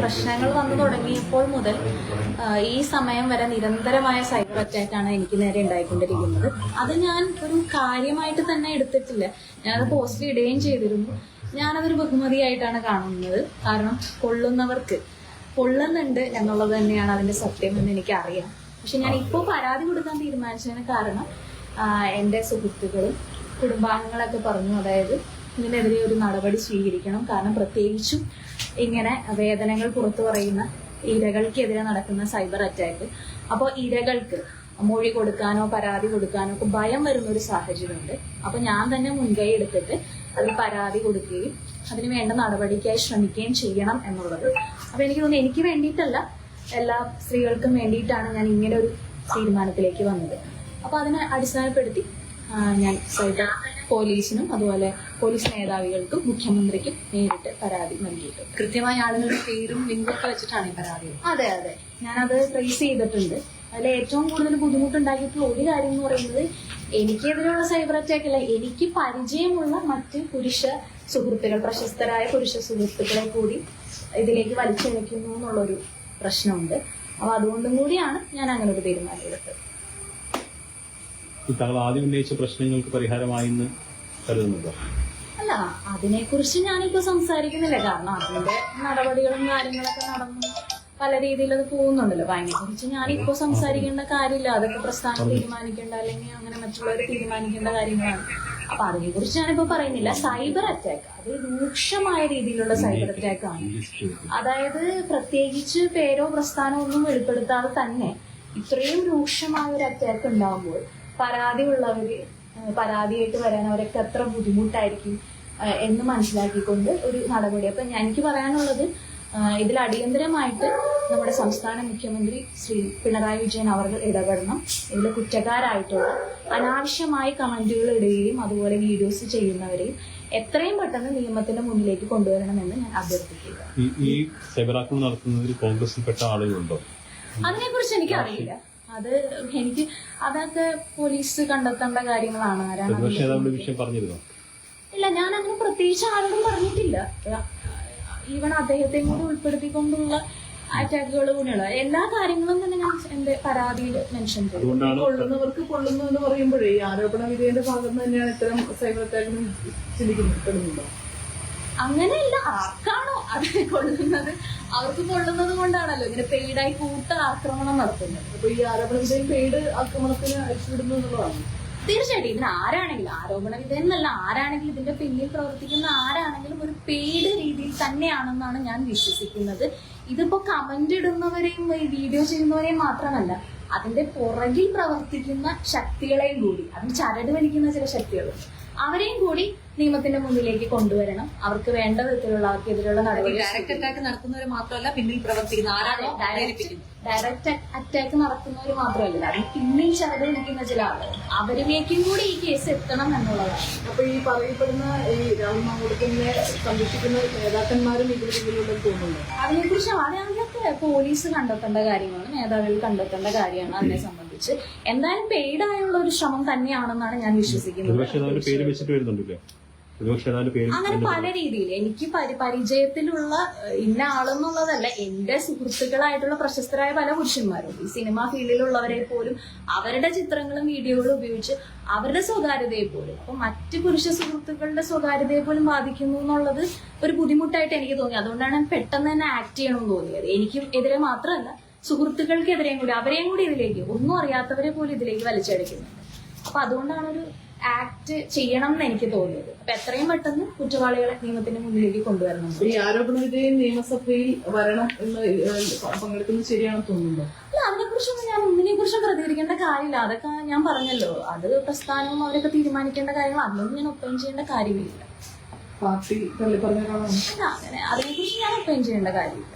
പ്രശ്നങ്ങൾ വന്നു തുടങ്ങിയപ്പോൾ മുതൽ ഈ സമയം വരെ നിരന്തരമായ സൈബർ അറ്റാക്കാണ് എനിക്ക് നേരെ ഉണ്ടായിക്കൊണ്ടിരിക്കുന്നത്. അത് ഞാൻ ഒരു കാര്യമായിട്ട് തന്നെ എടുത്തിട്ടില്ല. ഞാനത് പോസ്റ്റ് ഇടുകയും ചെയ്തിരുന്നു. ഞാനതൊരു ബഹുമതിയായിട്ടാണ് കാണുന്നത്. കാരണം കൊള്ളുന്നവർക്ക് കൊള്ളുന്നുണ്ട് എന്നുള്ളത് തന്നെയാണ് അതിന്റെ സത്യം എന്ന് എനിക്കറിയാം. പക്ഷെ ഞാൻ ഇപ്പോൾ പരാതി കൊടുക്കാൻ തീരുമാനിച്ചതിന് കാരണം എന്റെ സുഹൃത്തുക്കളും കുടുംബാംഗങ്ങളൊക്കെ പറഞ്ഞു അതായത് ഇതിനെതിരെ ഒരു നടപടി സ്വീകരിക്കണം. കാരണം പ്രത്യേകിച്ചും ഇങ്ങനെ വേദനകൾ പുറത്തു പറയുന്ന ഇരകൾക്കെതിരെ നടക്കുന്ന സൈബർ അറ്റാക്ക്. അപ്പോൾ ഇരകൾക്ക് മൊഴി കൊടുക്കാനോ പരാതി കൊടുക്കാനോ ഒക്കെ ഭയം വരുന്ന ഒരു സാഹചര്യമുണ്ട്. അപ്പൊ ഞാൻ തന്നെ മുൻകൈ എടുത്തിട്ട് അതിൽ പരാതി കൊടുക്കുകയും അതിന് വേണ്ട നടപടിക്കായി ശ്രമിക്കുകയും ചെയ്യണം എന്നുള്ളത്. അപ്പൊ എനിക്ക് തോന്നുന്നു എനിക്ക് വേണ്ടിയിട്ടല്ല എല്ലാ സ്ത്രീകൾക്കും വേണ്ടിയിട്ടാണ് ഞാൻ ഇങ്ങനെ ഒരു തീരുമാനത്തിലേക്ക് വന്നത്. അപ്പൊ അതിനെ അടിസ്ഥാനപ്പെടുത്തി ഞാൻ സൈബർ പോലീസിനും അതുപോലെ പോലീസ് മേധാവികൾക്കും മുഖ്യമന്ത്രിക്കും നേരിട്ട് പരാതി നൽകിയിട്ടുണ്ട്. കൃത്യമായ ആളുകളുടെ പേരും ലിങ്കൊക്കെ വെച്ചിട്ടാണ് ഈ പരാതി അതെ അതെ. ഞാനത് ട്രേസ് ചെയ്തിട്ടുണ്ട്. അതിൽ ഏറ്റവും കൂടുതൽ ബുദ്ധിമുട്ടുണ്ടാക്കിയിട്ടുള്ള ഒരു കാര്യം എന്ന് പറയുന്നത് എനിക്കെതിരെയുള്ള സൈബർ അറ്റാക്ക് അല്ല എനിക്ക് പരിചയമുള്ള മറ്റ് പുരുഷ സുഹൃത്തുക്കൾ പ്രശസ്തരായ പുരുഷ സുഹൃത്തുക്കളെ കൂടി ഇതിലേക്ക് വലിച്ചിഴക്കുന്നു എന്നുള്ളൊരു പ്രശ്നമുണ്ട്. അപ്പൊ അതുകൊണ്ടും കൂടിയാണ് ഞാൻ അങ്ങനെ ഒരു തീരുമാനം എടുത്തത്. താങ്കൾ ആദ്യം ഉന്നയിച്ച പ്രശ്നങ്ങൾക്ക് പരിഹാരമായെന്ന് കരുതുന്നുണ്ടോ? അല്ല അതിനെക്കുറിച്ച് ഞാനിപ്പോ സംസാരിക്കുന്നില്ല. കാരണം അതിന്റെ നടപടികളും കാര്യങ്ങളൊക്കെ നടന്നു പല രീതിയിൽ അത് പോകുന്നുണ്ടല്ലോ. അപ്പൊ അതിനെക്കുറിച്ച് ഞാനിപ്പോ സംസാരിക്കേണ്ട കാര്യമില്ല. അതൊക്കെ പ്രസ്ഥാനം തീരുമാനിക്കേണ്ട അല്ലെങ്കിൽ അങ്ങനെ മറ്റുള്ളവർ തീരുമാനിക്കേണ്ട കാര്യങ്ങളാണ്. അപ്പൊ അതിനെ കുറിച്ച് ഞാനിപ്പോ പറയുന്നില്ല. സൈബർ അറ്റാക്ക് അത് രൂക്ഷമായ രീതിയിലുള്ള സൈബർ അറ്റാക്ക് ആണ് അതായത് പ്രത്യേകിച്ച് പേരോ പ്രസ്ഥാനമോ ഒന്നും വെളിപ്പെടുത്താതെ തന്നെ ഇത്രയും രൂക്ഷമായ ഒരു അറ്റാക്ക് ഉണ്ടാകുമ്പോൾ പരാതി ഉള്ളവര് പരാതിയായിട്ട് വരാൻ അവരൊക്കെ എത്ര ബുദ്ധിമുട്ടായിരിക്കും എന്ന് മനസ്സിലാക്കിക്കൊണ്ട് ഒരു നടപടി. അപ്പൊ എനിക്ക് പറയാനുള്ളത് ഇതിൽ അടിയന്തരമായിട്ട് നമ്മുടെ സംസ്ഥാന മുഖ്യമന്ത്രി ശ്രീ പിണറായി വിജയൻ അവർ ഇടപെടണം. ഇതിൽ കുറ്റക്കാരായിട്ടുള്ള അനാവശ്യമായി കമന്റുകൾ ഇടുകയും അതുപോലെ വീഡിയോസ് ചെയ്യുന്നവരെയും എത്രയും പെട്ടെന്ന് നിയമത്തിന്റെ മുന്നിലേക്ക് കൊണ്ടുവരണമെന്ന് ഞാൻ അഭ്യർത്ഥിക്കുക ഈ ഈ സൈബർ ആക്രമണം നടത്തുന്നതിൽ കോൺഗ്രസിൽപ്പെട്ട ആളുകളുണ്ടോ? അതിനെക്കുറിച്ച് എനിക്കറിയില്ല. അത് എനിക്ക് അതൊക്കെ പോലീസ് കണ്ടെത്തേണ്ട കാര്യങ്ങളാണ്. ആരാണ് ഇല്ല ഞാൻ അങ്ങനെ പ്രത്യേകിച്ച് ആരോടും പറഞ്ഞിട്ടില്ല. ഈവൻ അദ്ദേഹത്തെ കൂടി ഉൾപ്പെടുത്തിക്കൊണ്ടുള്ള അറ്റാക്കുകൾ കൂടിയുള്ള എല്ലാ കാര്യങ്ങളും തന്നെ ഞാൻ എന്റെ പരാതിയിൽ മെൻഷൻ ചെയ്തു. കൊള്ളുന്നവർക്ക് കൊള്ളുന്നു എന്ന് പറയുമ്പോഴേ ഈ ആരോപണ വിധേയന്റെ ഭാഗത്ത് തന്നെയാണ് ഇത്തരം സൈബർ അറ്റാക്കിന് ചിന്തിക്കപ്പെടുന്നുണ്ടോ അങ്ങനെയല്ല ആർക്കാണോ അത് കൊള്ളുന്നത് അവർക്ക് കൊള്ളുന്നത് കൊണ്ടാണല്ലോ ഇങ്ങനെ പെയ്ഡായി കൂട്ട ആക്രമണം നടത്തുന്നത്. അപ്പൊ ഈ ആരോപണത്തിൽ പെയ്ഡ് ആക്രമണത്തിന് അയച്ചുവിടുന്നു എന്നുള്ളതാണ്. തീർച്ചയായിട്ടും ഇതിന് ആരാണെങ്കിലും ആരോപണം ഇതെന്നല്ല ആരാണെങ്കിലും ഇതിന്റെ പിന്നിൽ പ്രവർത്തിക്കുന്ന ആരാണെങ്കിലും ഒരു പെയ്ഡ് രീതിയിൽ തന്നെയാണെന്നാണ് ഞാൻ വിശ്വസിക്കുന്നത്. ഇതിപ്പോ കമന്റ് ഇടുന്നവരെയും ഈ വീഡിയോ ചെയ്യുന്നവരെയും മാത്രമല്ല അതിന്റെ പുറകിൽ പ്രവർത്തിക്കുന്ന ശക്തികളെയും കൂടി അതിന് ചരട് വലിക്കുന്ന ചില ശക്തികളും അവരെയും കൂടി നിയമത്തിന്റെ മുന്നിലേക്ക് കൊണ്ടുവരണം. അവർക്ക് വേണ്ട വിധത്തിലുള്ള അവർക്കെതിരെയുള്ള നടപടി ഡയറക്റ്റ് അറ്റാക്ക് നടത്തുന്നവർ മാത്രമല്ല പിന്നിൽ പ്രവർത്തിക്കുന്ന ആരാണോ ഡയറക്റ്റ് അറ്റാക്ക് നടത്തുന്നവര് മാത്രമല്ല അതിന് പിന്നിൽ ചരട് നിൽക്കുന്ന ചില ആളുകൾ. അവരിലേക്കും കൂടി ഈ കേസ് എത്തണം എന്നുള്ളതാണ്. അപ്പൊ ഈ പറയപ്പെടുന്ന ഈ രാഹുൽ മാങ്കൂട്ടത്തിനെ സംരക്ഷിക്കുന്ന നേതാക്കന്മാരും ഇതിന് പിന്നിലുണ്ടെന്ന് തോന്നുന്നു അതിനെക്കുറിച്ച് അതൊക്കെ പോലീസ് കണ്ടെത്തേണ്ട കാര്യമാണ് നേതാക്കൾ കണ്ടെത്തേണ്ട കാര്യമാണ് അതിനെ സംബന്ധിച്ച്. എന്തായാലും പെയ്ഡ് ആയുള്ള ഒരു ശ്രമം തന്നെയാണെന്നാണ് ഞാൻ വിശ്വസിക്കുന്നത്. അങ്ങനെ പല രീതിയിൽ. എനിക്ക് പരി പരിചയത്തിലുള്ള ഇന്ന ആളെന്നുള്ളതല്ല. എന്റെ സുഹൃത്തുക്കളായിട്ടുള്ള പ്രശസ്തരായ പല പുരുഷന്മാരും ഈ സിനിമാ ഫീൽഡിലുള്ളവരെ പോലും അവരുടെ ചിത്രങ്ങളും വീഡിയോകളും ഉപയോഗിച്ച് അവരുടെ സ്വകാര്യതയെ പോലും അപ്പൊ മറ്റു പുരുഷ സുഹൃത്തുക്കളുടെ സ്വകാര്യതയെ പോലും ബാധിക്കുന്നു എന്നുള്ളത് ഒരു ബുദ്ധിമുട്ടായിട്ട് എനിക്ക് തോന്നി. അതുകൊണ്ടാണ് ഞാൻ പെട്ടെന്ന് തന്നെ ആക്ട് ചെയ്യണമെന്ന് തോന്നിയത്. എനിക്കും എതിരെ മാത്രമല്ല സുഹൃത്തുക്കൾക്കെതിരെയും കൂടി അവരെയും കൂടി ഇതിലേക്ക് ഒന്നും അറിയാത്തവരെ പോലും ഇതിലേക്ക് വലിച്ചടിക്കുന്നുണ്ട്. അപ്പൊ അതുകൊണ്ടാണ് ഒരു ആക്ട് ചെയ്യണം എന്ന് എനിക്ക് തോന്നിയത്. അപ്പൊ എത്രയും പെട്ടെന്ന് കുറ്റവാളികളെ നിയമത്തിന്റെ മുന്നിലേക്ക് കൊണ്ടുവരണം. ഈ ആരോപണ വിധേയം നിയമസഭയിൽ വരണം എന്ന് പങ്കെടുക്കുന്നത് ശരിയാണെന്ന് തോന്നുന്നുണ്ടോ? അല്ല അതിനെക്കുറിച്ചൊന്നും ഞാൻ ഒന്നിനെ കുറിച്ചും പ്രതികരിക്കേണ്ട കാര്യമില്ല. അതൊക്കെ ഞാൻ പറഞ്ഞല്ലോ. അത് പ്രസ്ഥാനവും അവരൊക്കെ തീരുമാനിക്കേണ്ട കാര്യങ്ങൾ. അതിനൊന്നും ഞാൻ ഒപ്പം ചെയ്യേണ്ട കാര്യമില്ല. പാർട്ടി അങ്ങനെ അതിനെക്കുറിച്ച് ഞാൻ ഒപ്പം ചെയ്യേണ്ട കാര്യമില്ല.